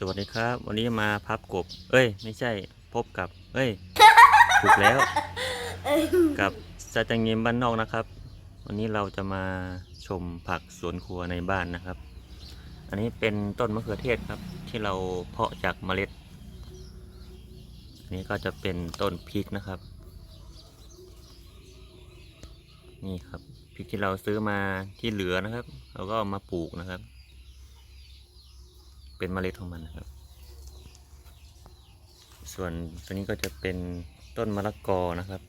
สวัสดีครับ วันนี้มาพับกบ เอ้ย ไม่ใช่พบกับ เอ้ย ถูกแล้ว กับซาจังเงมบ้านนอกนะครับ วันนี้เราจะมาชมผักสวนครัวในบ้านนะครับ อันนี้เป็นต้นมะเขือเทศครับ ที่เราเพาะจากเมล็ด อันนี้ก็จะเป็นต้นพริกนะครับ นี่ครับพริกที่เราซื้อมาที่เหลือนะครับเราก็ามาปลูกนะครับ เป็นเมล็ดของมันนะครับ ส่วนตัวนี้ก็จะเป็นต้นมะละกอนะครับ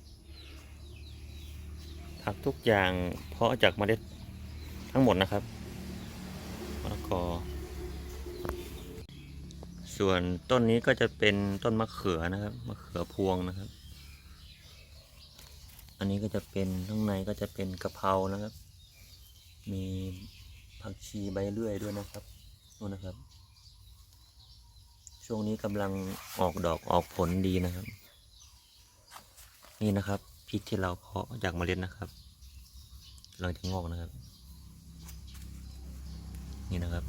ผักทุกอย่างเพาะจากเมล็ดทั้งหมดนะครับมะละกอ ส่วนต้นนี้ก็จะเป็นต้นมะเขือนะครับมะเขือพวงนะครับ อันนี้ก็จะเป็นข้างในก็จะเป็นกะเพรานะครับ มีผักชีใบเลื่อยด้วยนะครับนู่นนะครับ ช่วงนี้กำลังออกดอกออกผลดีนะครับ นี่นะครับพริกที่เราเพาะจากเมล็ดนะครับกำลังจะงอกนะครับ นี่นะครับ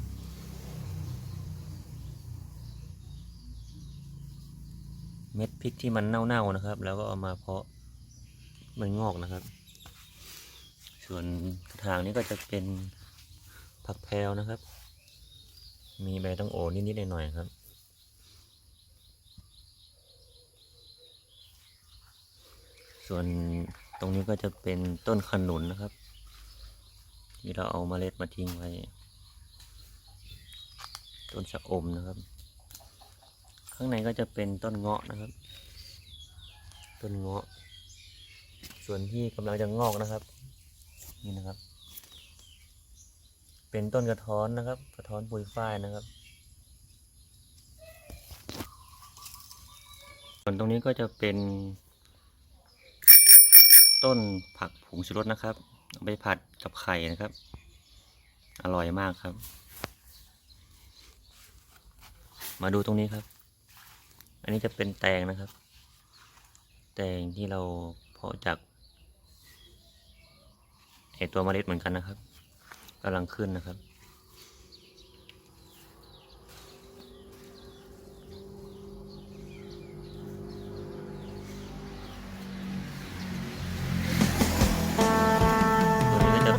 เม็ดพริกที่มันเน่าๆนะครับ แล้วก็เอามาเพาะมันงอกนะครับ ส่วนกระถางนี้ก็จะเป็นผักแพรวนะครับ มีใบตั้งโอนิดๆหน่อยๆครับ ส่วนตรงนี้ก็จะเป็นต้นขนุนนะครับ ที่เราเอามาเมล็ดมาทิ้งไว้ ต้นชะอมนะครับ ข้างในก็จะเป็นต้นเงาะนะครับ ต้นเงาะ ส่วนที่กำลังจะงอกนะครับ นี่นะครับ เป็นต้นกระท้อนนะครับ กระท้อนปุยฝ้ายนะครับส่วนตรงนี้ก็จะเป็น ต้นผักผงชูรสนะครับไปผัดกับไข่นะครับ อร่อยมากครับ มาดูตรงนี้ครับ อันนี้จะเป็นแตงนะครับ แตงที่เราเพาะจากไอตัวเมล็ดเหมือนกันนะครับกำลังขึ้นนะครับ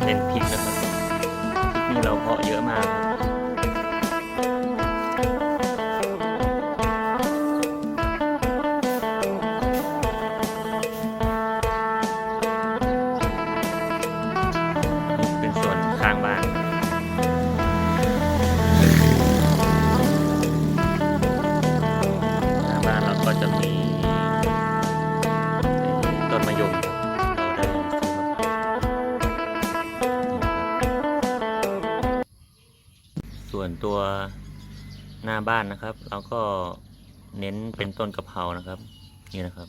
ตัวนี้ก็จะเป็นพริกนะครับ นี่เราเพาะเยอะมาก วนตัวหน้าบ้านนะครับเราก็เน้นเป็นต้นกะเพรานะครับ นี่นะครับ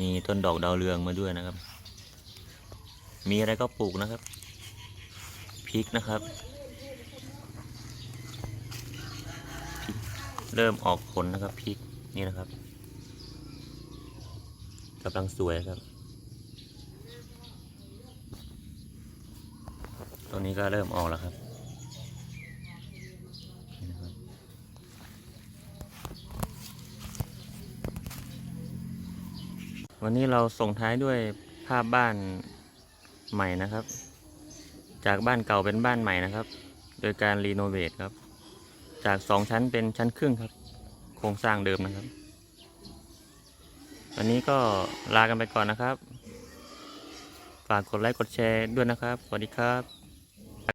มีต้นดอกดาวเรืองมาด้วยนะครับ มีอะไรก็ปลูกนะครับพริกนะครับ เริ่มออกผลนะครับพริกนี่นะครับกำลังสวยครับตัวนี้ก็เริ่มออกแล้วครับ วันนี้เราส่งท้ายด้วยภาพบ้านใหม่นะครับ จากบ้านเก่าเป็นบ้านใหม่นะครับ โดยการรีโนเวทครับ จากสองชั้นเป็นชั้นครึ่งครับ โครงสร้างเดิมนะครับ วันนี้ก็ลากันไปก่อนนะครับ ฝากกดไลค์กดแชร์ด้วยนะครับ สวัสดีครับ